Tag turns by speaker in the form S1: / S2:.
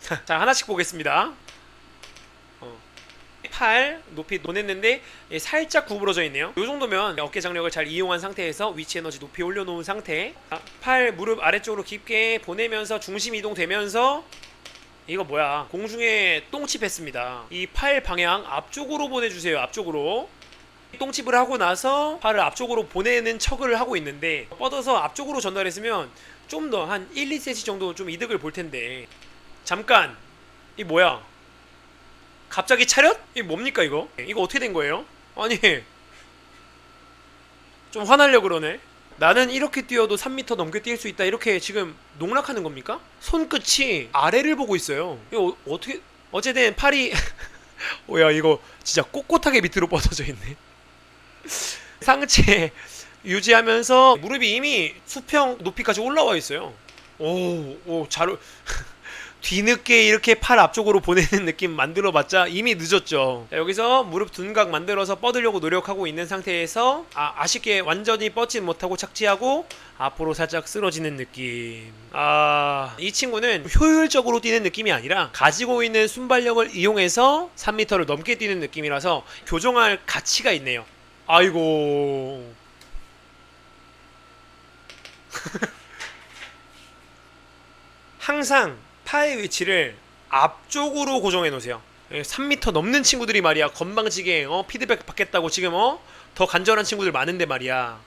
S1: 자 하나씩 보겠습니다. 어. 팔 높이 논했는데 예, 살짝 구부러져 있네요. 이 정도면 어깨 장력을 잘 이용한 상태에서 위치 에너지 높이 올려놓은 상태. 아, 팔 무릎 아래쪽으로 깊게 보내면서 중심 이동되면서 이거 뭐야 공중에 똥칩했습니다. 이 팔 방향 앞쪽으로 보내주세요. 앞쪽으로. 똥칩을 하고 나서 팔을 앞쪽으로 보내는 척을 하고 있는데 뻗어서 앞쪽으로 전달했으면 좀 더 한 1, 2cm 정도 좀 이득을 볼 텐데 잠깐 이 뭐야 갑자기 차렷? 이게 뭡니까 이거? 이거 어떻게 된 거예요? 아니 좀 화나려 그러네 나는 이렇게 뛰어도 3m 넘게 뛸 수 있다 이렇게 지금 농락하는 겁니까? 손끝이 아래를 보고 있어요 이거 어, 어떻게 어쨌든 팔이 오야 이거 진짜 꼿꼿하게 밑으로 뻗어져 있네 상체 유지하면서 무릎이 이미 수평 높이까지 올라와 있어요. 오, 오, 잘 어- 뒤늦게 이렇게 팔 앞쪽으로 보내는 느낌 만들어봤자 이미 늦었죠. 자, 여기서 무릎 둔각 만들어서 뻗으려고 노력하고 있는 상태에서 아, 아쉽게 완전히 뻗진 못하고 착지하고 앞으로 살짝 쓰러지는 느낌. 아, 이 친구는 효율적으로 뛰는 느낌이 아니라 가지고 있는 순발력을 이용해서 3m를 넘게 뛰는 느낌이라서 교정할 가치가 있네요. 아이고. 항상 파의 위치를 앞쪽으로 고정해 놓으세요. 3m 넘는 친구들이 말이야 건방지게 어, 피드백 받겠다고 지금 어? 더 간절한 친구들 많은데 말이야.